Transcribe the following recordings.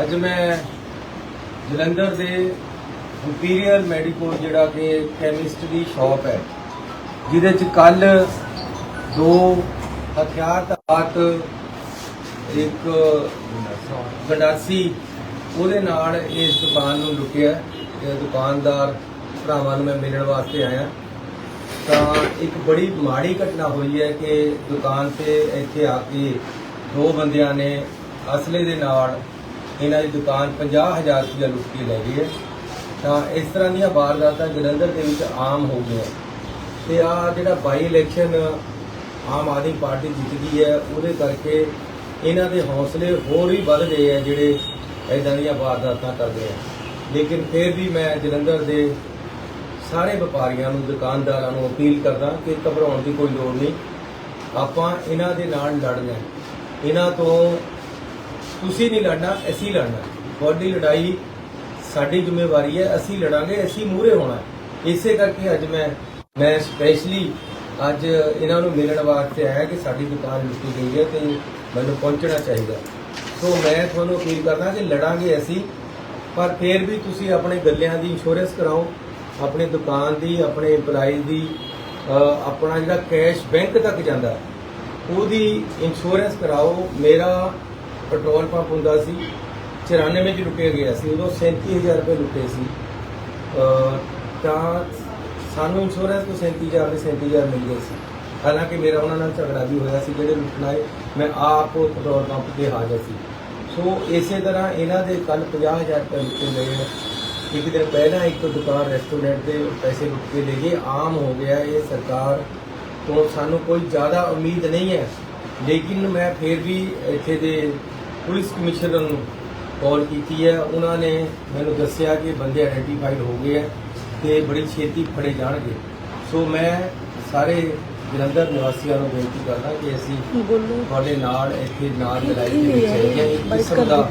ਅੱਜ ਮੈਂ ਜਲੰਧਰ ਦੇ ਇੰਪੀਰੀਅਲ ਮੈਡੀਕਲ ਜਿਹੜਾ ਕਿ ਕੈਮਿਸਟ ਦੀ ਸ਼ਾਪ ਹੈ, ਜਿਹਦੇ ਚ ਕੱਲ ਦੋ ਹਥਿਆਰਬੰਦ ਇੱਕ ਗੰਡਾਸੀ, ਉਹਦੇ ਨਾਲ ਇਸ ਦੁਕਾਨ ਨੂੰ ਲੁੱਟਿਆ। ਤੇ ਦੁਕਾਨਦਾਰ ਭਰਾਵਾਂ ਨੂੰ ਮੈਂ ਮਿਲਣ ਵਾਸਤੇ ਆਇਆ। ਤਾਂ ਇੱਕ ਬੜੀ ਮਾੜੀ ਘਟਨਾ ਹੋਈ ਹੈ ਕਿ ਦੁਕਾਨ ਤੇ ਇੱਥੇ ਆ ਕੇ ਦੋ ਬੰਦਿਆਂ ਨੇ ਅਸਲੇ ਦੇ ਨਾਲ ਇਹਨਾਂ ਦੀ ਦੁਕਾਨ 50000 ਰੁਪਏ ਲੁੱਟ ਕੇ ਲੈ ਗਏ ਹੈ। ਤਾਂ ਇਸ ਤਰ੍ਹਾਂ ਦੀਆਂ ਵਾਰਦਾਤਾਂ ਜਲੰਧਰ ਦੇ ਵਿੱਚ ਆਮ ਹੋ ਗਈਆਂ। ਤੇ ਆ ਜਿਹੜਾ ਬਾਈ ਇਲੈਕਸ਼ਨ ਆਮ ਆਦਮੀ ਪਾਰਟੀ ਜਿੱਤ ਗਈ ਹੈ, ਉਹਦੇ ਕਰਕੇ ਇਹਨਾਂ ਦੇ ਹੌਸਲੇ ਹੋਰ ਵੀ ਵੱਧ ਗਏ ਆ ਜਿਹੜੇ ਇਦਾਂ ਦੀਆਂ ਵਾਰਦਾਤਾਂ ਕਰਦੇ ਆ। ਲੇਕਿਨ ਫਿਰ ਵੀ ਮੈਂ ਜਲੰਧਰ ਦੇ ਸਾਰੇ ਵਪਾਰੀਆਂ ਨੂੰ, ਦੁਕਾਨਦਾਰਾਂ ਨੂੰ ਅਪੀਲ ਕਰਦਾ ਕਿ ਘਬਰਾਉਣ ਦੀ ਕੋਈ ਲੋੜ ਨਹੀਂ। ਆਪਾਂ ਇਹਨਾਂ ਦੇ ਨਾਲ ਲੜਨਾ ਇਹਨਾਂ ਤੋਂ ਤੁਸੀਂ ਨਹੀਂ ਲੜਨਾ, ਅਸੀਂ ਲੜਨਾ। ਤੁਹਾਡੀ ਲੜਾਈ ਸਾਡੀ ਜ਼ਿੰਮੇਵਾਰੀ ਹੈ, ਅਸੀਂ ਲੜਾਂਗੇ, ਅਸੀਂ ਮੂਹਰੇ ਹੋਣਾ। ਇਸੇ ਕਰਕੇ ਅੱਜ ਮੈਂ ਮੈਂ ਸਪੈਸ਼ਲੀ ਅੱਜ ਇਹਨਾਂ ਨੂੰ ਮਿਲਣ ਵਾਸਤੇ ਆਇਆ ਕਿ ਸਾਡੀ ਦੁਕਾਨ ਲੁੱਟੀ ਗਈ ਹੈ ਤੇ ਮੈਨੂੰ ਪਹੁੰਚਣਾ ਚਾਹੀਦਾ। ਸੋ ਮੈਂ ਤੁਹਾਨੂੰ ਅਪੀਲ ਕਰਦਾ ਕਿ ਲੜਾਂਗੇ ਅਸੀਂ, ਪਰ ਫਿਰ ਵੀ ਤੁਸੀਂ ਆਪਣੇ ਗੱਲਿਆਂ ਦੀ ਇੰਸ਼ੋਰੈਂਸ ਕਰਾਓ, ਆਪਣੀ ਦੁਕਾਨ ਦੀ, ਆਪਣੇ EMPLOYEE ਦੀ ਆਪਣਾ ਜਿਹੜਾ ਕੈਸ਼ ਬੈਂਕ ਤੱਕ ਜਾਂਦਾ, ਉਹਦੀ ਇੰਸ਼ੋਰੈਂਸ ਕਰਾਓ। ਮੇਰਾ ਪੈਟਰੋਲ ਪੰਪ ਹੁੰਦਾ ਸੀ 94 'ਚ ਲੁੱਟਿਆ ਗਿਆ ਸੀ, ਉਦੋਂ 37000 ਰੁਪਏ ਲੁੱਟੇ ਸੀ। ਤਾਂ ਸਾਨੂੰ ਇੰਸ਼ੋਰੈਂਸ ਤੋਂ 37000 ਦੇ 37000 ਮਿਲ ਗਏ ਸੀ। ਹਾਲਾਂਕਿ ਮੇਰਾ ਉਹਨਾਂ ਨਾਲ ਝਗੜਾ ਵੀ ਹੋਇਆ ਸੀ, ਜਿਹੜੇ ਲੁੱਟਣ ਆਏ, ਮੈਂ ਆਪ ਪੈਟਰੋਲ ਪੰਪ ਤੇ ਹਾਜ਼ਰ ਸੀ। ਸੋ ਇਸੇ ਤਰ੍ਹਾਂ ਇਹਨਾਂ ਦੇ ਕੱਲ 50000 ਰੁਪਏ ਲੁੱਟੇ ਗਏ ਨੇ। ਇੱਕ ਦਿਨ ਪਹਿਲਾਂ ਇੱਕ ਦੁਕਾਨ ਰੈਸਟੋਰੈਂਟ ਦੇ ਪੈਸੇ ਲੁੱਟ ਕੇ ਲੈ ਗਏ, ਆਮ ਹੋ ਗਿਆ ਇਹ ਸਰਕਾਰ ਤੋਂ। ਸਾਨੂੰ ਕੋਈ ਜ਼ਿਆਦਾ ਉਮੀਦ ਨਹੀਂ ਹੈ। ਲੇਕਿਨ ਮੈਂ ਫਿਰ ਵੀ ਇੱਥੇ ਦੇ ਪੁਲਿਸ ਕਮਿਸ਼ਨਰ ਨੂੰ ਕਾਲ ਕੀਤੀ ਹੈ। ਉਹਨਾਂ ਨੇ ਮੈਨੂੰ ਦੱਸਿਆ ਕਿ ਬੰਦੇ ਆਇਡੈਂਟੀਫਾਈਡ ਹੋ ਗਏ ਹੈ ਤੇ ਬੜੀ ਛੇਤੀ ਫੜੇ ਜਾਣਗੇ। ਸੋ ਮੈਂ ਸਾਰੇ ਜਲੰਧਰ ਨਿਵਾਸੀਆਂ ਨੂੰ ਬੇਨਤੀ ਕਰਦਾ ਕਿ ਅਸੀਂ ਤੁਹਾਡੇ ਨਾਲ ਇੱਥੇ ਨਾਲ ਲੜਾਈ ਦੇ ਵਿੱਚ ਹਾਂ। ਇੱਕ ਕਿਸਮ ਦਾ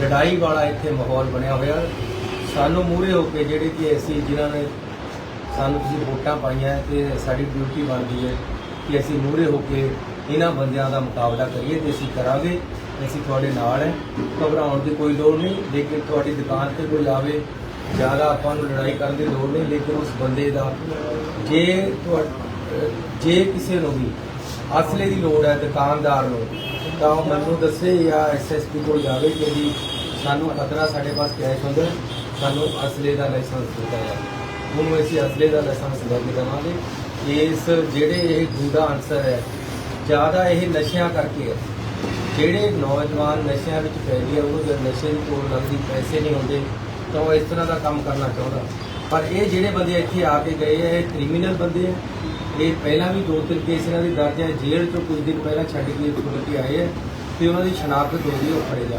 ਲੜਾਈ ਵਾਲਾ ਇੱਥੇ ਮਾਹੌਲ ਬਣਿਆ ਹੋਇਆ। ਸਾਨੂੰ ਮੂਹਰੇ ਹੋ ਕੇ ਜਿਹੜੇ ਕਿ ਅਸੀਂ ਜਿਨ੍ਹਾਂ ਨੇ ਸਾਨੂੰ ਤੁਸੀਂ ਵੋਟਾਂ ਪਾਈਆਂ ਤੇ ਸਾਡੀ ਡਿਊਟੀ ਬਣਦੀ ਹੈ ਕਿ ਅਸੀਂ ਮੂਹਰੇ ਹੋ ਕੇ ਇਹਨਾਂ ਬੰਦਿਆਂ ਦਾ ਮੁਕਾਬਲਾ ਕਰੀਏ ਤੇ ਅਸੀਂ ਕਰਾਂਗੇ, ਅਸੀਂ ਤੁਹਾਡੇ ਨਾਲ ਹੈ, ਘਬਰਾਉਣ ਦੀ ਕੋਈ ਲੋੜ ਨਹੀਂ, ਲੇਕਿਨ ਤੁਹਾਡੀ ਦੁਕਾਨ ਤੇ ਕੋਈ ਆਵੇ, ਜ਼ਿਆਦਾ ਆਪਾਂ ਨੂੰ ਲੜਾਈ ਕਰਨ ਦੀ ਲੋੜ ਨਹੀਂ, ਲੇਕਿਨ ਉਸ ਬੰਦੇ ਦਾ ਜੇ ਤੁਹਾ- ਜੇ ਕਿਸੇ ਨੂੰ ਵੀ ਅਸਲੇ ਦੀ ਲੋੜ ਹੈ, ਦੁਕਾਨਦਾਰ ਨੂੰ, ਤਾਂ ਉਹ ਮੈਨੂੰ ਦੱਸੇ ਜਾਂ ਐਸਐਸਪੀ ਕੋਲ ਜਾਵੇ ਕਿ ਜੀ ਸਾਨੂੰ ਖਤਰਾ ਸਾਡੇ ਪਾਸ ਕੈਸ਼ ਹੁੰਦਾ ਸਾਨੂੰ ਅਸਲੇ ਦਾ ਲਾਇਸੈਂਸ ਦਿੱਤਾ ਹੈ ਉਹਨੂੰ ਅਸੀਂ ਅਸਲੇ ਦਾ ਲਾਇਸੈਂਸ ਲੈ ਕੇ ਦੇਵਾਂਗੇ। ਇਸ ਜਿਹੜੇ ਇਹ ਗੁੰਡਾ ਅਨਸਰ ਹੈ ਜ਼ਿਆਦਾ ਇਹ ਨਸ਼ਿਆਂ ਕਰਕੇ ਹੈ। ਜਿਹੜੇ ਨੌਜਵਾਨ ਨਸ਼ਿਆਂ ਵਿੱਚ ਪੈ ਗਏ ਉਹ ਜਦ ਨਸ਼ੇ ਦੀ ਕੋਲ ਲੱਗਦੀ ਪੈਸੇ ਨਹੀਂ ਹੁੰਦੇ, ਤਾਂ ਉਹ ਇਸ ਤਰ੍ਹਾਂ ਦਾ ਕੰਮ ਕਰਨਾ ਚਾਹੁੰਦਾ। ਪਰ ਇਹ ਜਿਹੜੇ ਬੰਦੇ ਇੱਥੇ ਆ ਕੇ ਗਏ ਆ, ਇਹ ਕ੍ਰਿਮੀਨਲ ਬੰਦੇ ਆ। ਇਹ ਪਹਿਲਾਂ ਵੀ ਦੋ ਤਿੰਨ ਕੇਸ ਇਹਨਾਂ ਦੇ ਦਰਜ ਹੈ ਜੇਲ੍ਹ ਤੋਂ ਕੁਝ ਦਿਨ ਪਹਿਲਾਂ ਛੱਡ ਕੇ ਛੁੱਟ ਕੇ ਆਏ ਆ, ਤੇ ਉਹਨਾਂ ਦੀ ਸ਼ਨਾਖਤ ਹੋ ਗਈ, ਉਹ ਫੜੇ ਜਾ